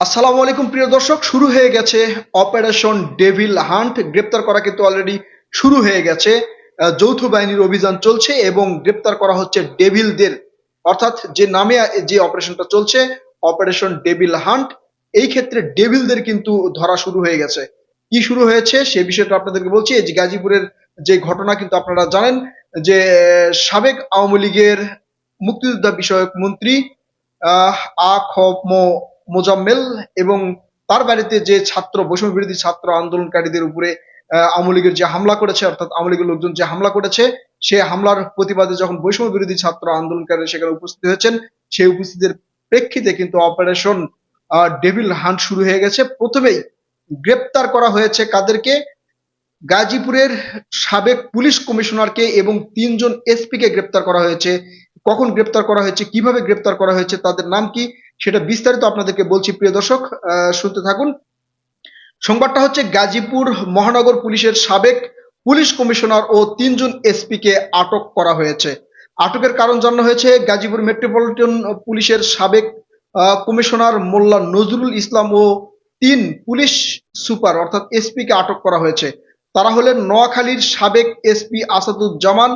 আসসালামু আলাইকুম প্রিয় দর্শক, শুরু হয়ে গেছে অপারেশন ডেভিল হান্ট। গ্রেপ্তার করা কিন্তু অলরেডি শুরু হয়ে গেছে। যৌথ বাহিনীর অভিযান চলছে এবং গ্রেপ্তার করা হচ্ছে ডেভিলদের। অর্থাৎ যে নামে যে অপারেশনটা চলছে, অপারেশন ডেভিল হান্ট, এই ক্ষেত্রে ডেভিলদের কিন্তু ধরা শুরু হয়ে গেছে। কি শুরু হয়েছে সে বিষয়টা আপনাদেরকে বলছি। এই যে গাজীপুরের যে ঘটনা কিন্তু আপনারা জানেন যে সাবেক আওয়ামী লীগের মুক্তিযোদ্ধা বিষয়ক মন্ত্রী আ, খ, ম মোজাম্মেল এবং তার বাড়িতে যে ছাত্র, বৈষম্য বিরোধী ছাত্র আন্দোলনকারীদের উপরে আওয়ামী লীগের যে হামলা করেছে, অর্থাৎ আওয়ামী লীগের লোকজন যে হামলা করেছে, সে হামলার প্রতিবাদে যখন বৈষম্য বিরোধী ছাত্র আন্দোলনকারী সেখানে উপস্থিত হয়েছেন, সেই উপস্থিতির প্রেক্ষিতে কিন্তু অপারেশন ডেভিল হান্ট শুরু হয়ে গেছে। প্রথমেই গ্রেপ্তার করা হয়েছে কাদেরকে? গাজীপুরের সাবেক পুলিশ কমিশনারকে এবং তিনজন এসপি কে গ্রেপ্তার করা হয়েছে। কখন গ্রেপ্তার করা হয়েছে, কীভাবে গ্রেপ্তার করা হয়েছে, তাদের নাম কি? সেটা বিস্তারিত আপনাদেরকে বলছি, প্রিয় দর্শক শুনতে থাকুন। সংবাদটা হচ্ছে, গাজীপুর মহানগর পুলিশের সাবেক পুলিশ কমিশনার ও তিনজন এসপি কে আটক করা হয়েছে। আটকের কারণ জানানো হয়েছে, গাজীপুর মেট্রোপলিটন পুলিশের সাবেক কমিশনার মোল্লা নজরুল ইসলাম ও তিন পুলিশ সুপার, অর্থাৎ এসপি কে আটক করা হয়েছে। তারা হলেন নোয়াখালীর সাবেক এসপি আসাদুজ্জামান,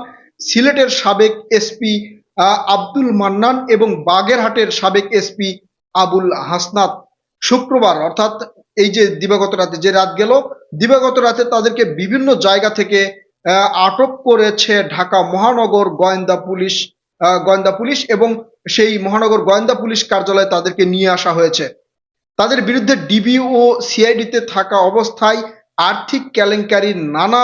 সিলেটের সাবেক এসপি আব্দুল মান্নান এবং বাগেরহাটের সাবেক এসপি আবুল হাসনাত শুক্রবার, অর্থাৎ এই যে দিবাগত রাতে যে রাত গেল, দিবাগত রাতে তাদেরকে বিভিন্ন জায়গা থেকে আটক করেছে ঢাকা মহানগর গোয়েন্দা পুলিশ গোয়েন্দা পুলিশ এবং সেই মহানগর গোয়েন্দা পুলিশ কার্যালয়ে তাদেরকে নিয়ে আসা হয়েছে। তাদের বিরুদ্ধে ডিবি ও সিআইডিতে থাকা অবস্থায় আর্থিক কেলেঙ্কারির নানা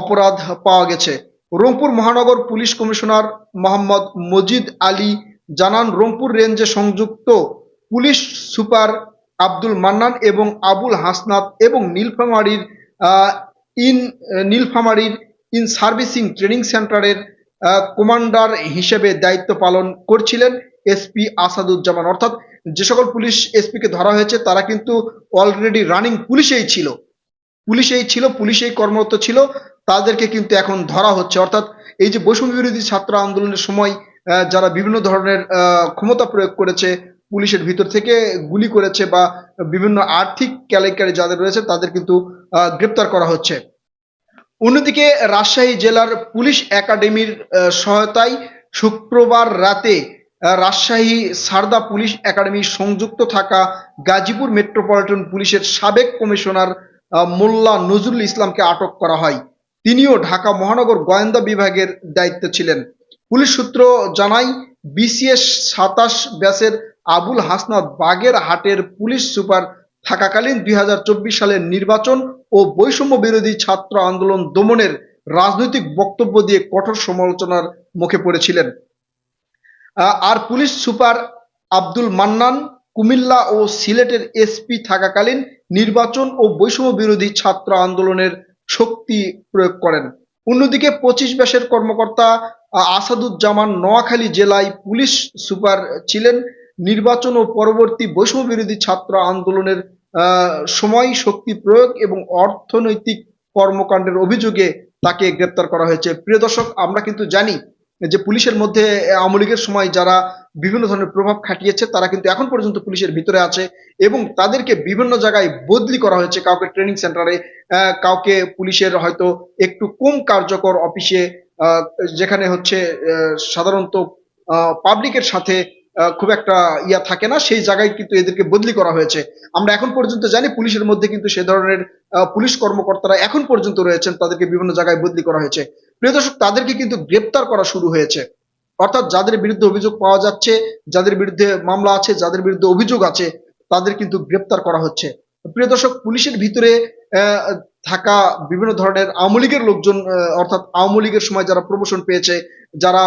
অপরাধ পাওয়া গেছে। রংপুর মহানগর পুলিশ কমিশনার মোহাম্মদ মজিদ আলী জানান, রংপুর রেঞ্জে সংযুক্ত পুলিশ সুপার আব্দুল মান্নান এবং আবুল হাসনাত এবং নীলফামারীর ইন নীলফামারীর ইন সার্ভিসিং ট্রেনিং সেন্টারের কমান্ডার হিসেবে দায়িত্ব পালন করছিলেন এসপি আসাদুজ্জামান। অর্থাৎ যে সকল পুলিশ এসপিকে ধরা হয়েছে, তারা কিন্তু অলরেডি রানিং পুলিশেই ছিল। পুলিশেই ছিল, পুলিশেই কর্মরত ছিল। তাদেরকে কিন্তু এখন ধরা হচ্ছে। অর্থাৎ এই যে বৈষম্য বিরোধী ছাত্র আন্দোলনের সময় যারা বিভিন্ন ধরনের ক্ষমতা প্রয়োগ করেছে পুলিশের ভিতর থেকে, গুলি করেছে বা বিভিন্ন আর্থিক কেলেঙ্কারি যাদের রয়েছে তাদের কিন্তু গ্রেপ্তার করা হচ্ছে। অন্যদিকে রাজশাহী জেলার পুলিশ একাডেমির সহায়তায় শুক্রবার রাতে রাজশাহী সারদা পুলিশ একাডেমি সংযুক্ত থাকা গাজীপুর মেট্রোপলিটন পুলিশের সাবেক কমিশনার মোল্লা নজরুল ইসলামকে আটক করা হয়। তিনিও ঢাকা মহানগর গোয়েন্দা বিভাগের দায়িত্বে ছিলেন। পুলিশ সূত্র জানায়, বিসিএস সাতাশ ব্যাসের আবুল হাসনাত বাগের হাটের পুলিশ সুপার থাকাকালীন দুই সালের নির্বাচন ও বৈষম্য বিরোধী ছাত্র আন্দোলন দমনের রাজনৈতিক বক্তব্য দিয়ে কঠোর সমালোচনার মুখে পড়েছিলেন। আর পুলিশ সুপার আব্দুল মান্নান, কুমিল্লা ও সিলেটের এসপি থাকাকালীন নির্বাচন ও বৈষম্য বিরোধী ছাত্র আন্দোলনের শক্তি প্রয়োগ করেন। অন্যদিকে পঁচিশ ব্যাসের কর্মকর্তা আসাদুজ্জামান নোয়াখালী জেলায় পুলিশ সুপার ছিলেন। নির্বাচন ও পরবর্তী বৈষম্য বিরোধী ছাত্র আন্দোলনের সময়, শক্তি প্রয়োগ এবং অর্থনৈতিক কর্মকাণ্ডের অভিযোগে তাকে গ্রেপ্তার করা হয়েছে। প্রিয় দর্শক, আমরা কিন্তু জানি যে পুলিশের মধ্যে আওয়ামী লীগের সময় যারা বিভিন্ন ধরনের প্রভাব খাটিয়েছে, তারা কিন্তু এখন পর্যন্ত পুলিশের ভিতরে আছে এবং তাদেরকে বিভিন্ন জায়গায় বদলি করা হয়েছে। কাউকে ট্রেনিং সেন্টারে কাউকে পুলিশের হয়তো একটু কম কার্যকর অফিসে যেখানে হচ্ছে সাধারণত পাবলিকের সাথে খুব একটা ইয়া থাকে না, সেই জায়গায় কিন্তু এদেরকে বদলি করা হয়েছে। আমরা এখন পর্যন্ত জানি পুলিশের মধ্যে কিন্তু সে ধরনের পুলিশ কর্মকর্তারা এখন পর্যন্ত রয়েছেন, তাদেরকে বিভিন্ন জায়গায় বদলি করা হয়েছে। প্রিয় দর্শক, তাদেরকে কিন্তু গ্রেপ্তার করা শুরু হয়েছে। অর্থাৎ যাদের বিরুদ্ধে অভিযোগ পাওয়া যাচ্ছে, যাদের বিরুদ্ধে মামলা আছে, যাদের বিরুদ্ধে অভিযোগ আছে, তাদের কিন্তু গ্রেপ্তার করা হচ্ছে। প্রিয় দর্শক, পুলিশের ভিতরে থাকা বিভিন্ন ধরনের আওয়ামী লীগের লোকজন অর্থাৎ আওয়ামী লীগের সময় যারা প্রমোশন পেয়েছে, যারা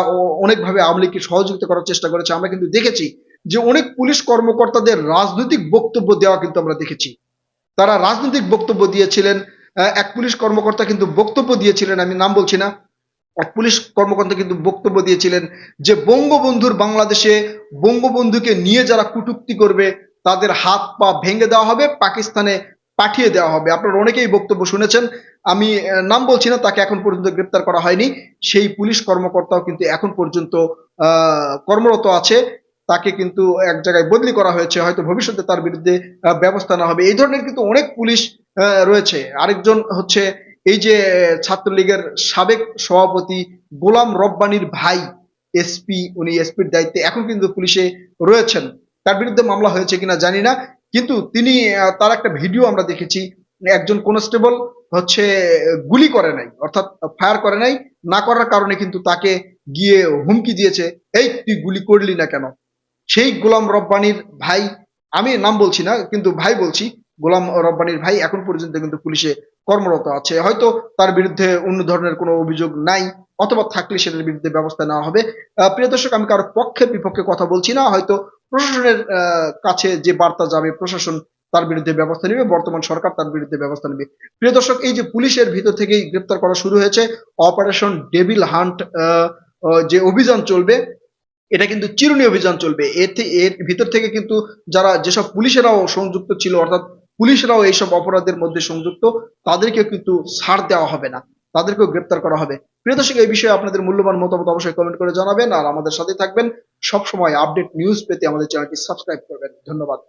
অনেকভাবে আওয়ামী লীগকে সহযোগিতা করার চেষ্টা করেছে, আমরা কিন্তু দেখেছি যে অনেক পুলিশ কর্মকর্তাদের রাজনৈতিক বক্তব্য দেওয়া কিন্তু আমরা দেখেছি। তারা রাজনৈতিক বক্তব্য দিয়েছিলেন এক পুলিশ কর্মকর্তা কিন্তু বক্তব্য দিয়েছিলেন, আমি নাম বলছি না। এক পুলিশ কর্মকর্তা কিন্তু বক্তব্য দিয়েছিলেন যে বঙ্গবন্ধুর বাংলাদেশে বঙ্গবন্ধুকে নিয়ে যারা কুটুক্তি করবে, তাদের হাত পা ভেঙে দেওয়া হবে, পাকিস্তানে পাঠিয়ে দেওয়া হবে। আপনারা অনেকেই বক্তব্য শুনেছেন। আমি নাম বলছি না, তাকে এখন পর্যন্ত গ্রেপ্তার করা হয়নি। সেই পুলিশ কর্মকর্তাও কিন্তু এখন পর্যন্ত কর্মরত আছে। তাকে কিন্তু এক জায়গায় বদলি করা হয়েছে। হয়তো ভবিষ্যতে তার বিরুদ্ধে ব্যবস্থা নেওয়া হবে। এই ধরনের কিন্তু অনেক পুলিশ রয়েছে। আরেকজন হচ্ছে এই যে ছাত্রলীগের সাবেক সভাপতি গোলাম রব্বানির ভাই এসপি, উনি এসপির দায়িত্বে এখন কিন্তু পুলিশে রয়েছেন। তার বিরুদ্ধে মামলা হয়েছে কিনা জানি না, কিন্তু তিনি তার একটা ভিডিও আমরা দেখেছি, একজন কনস্টেবল হচ্ছে গুলি করে নাই, অর্থাৎ ফায়ার করে নাই, না করার কারণে কিন্তু তাকে গিয়ে হুমকি দিয়েছে, এই, তুই গুলি করলি না কেন? সেই গোলাম রব্বানির ভাই, আমি নাম বলছি না, কিন্তু ভাই বলছি গোলাম রব্বানির ভাই এখন পর্যন্ত কিন্তু পুলিশে কর্মরত আছে। হয়তো তার বিরুদ্ধে অন্য ধরনের কোনো অভিযোগ নাই, অথবা থাকলে সেটার বিরুদ্ধে ব্যবস্থা নেওয়া হবে। প্রিয় দর্শক, আমি কারোর পক্ষে বিপক্ষে কথা বলছি না। হয়তো প্রশাসনের কাছে যে বার্তা যাবে, প্রশাসন তার বিরুদ্ধে ব্যবস্থা নেবে, বর্তমান সরকার তার বিরুদ্ধে ব্যবস্থা নেবে। প্রিয় দর্শক, এই যে পুলিশের ভিতর থেকেই গ্রেপ্তার করা শুরু হয়েছে, অপারেশন ডেভিল হান্ট যে অভিযান চলবে, এটা কিন্তু চিরুনি অভিযান চলবে। এর এর ভিতর থেকে কিন্তু যারা যেসব পুলিশেরাও সংযুক্ত ছিল, অর্থাৎ পুলিশরাও এইসব অপরাধের মধ্যে সংযুক্ত তাদেরকে কিন্তু ছাড় দেওয়া হবে না। তাদেরকেও গ্রেপ্তার করা হবে। প্রিয় দর্শক, এই বিষয়ে আপনাদের মূল্যবান মতামত অবশ্যই কমেন্ট করে জানাবেন আর আমাদের সাথে থাকবেন। সবসময় আপডেট নিউজ পেতে আমাদের চ্যানেলটি সাবস্ক্রাইব করবেন। ধন্যবাদ।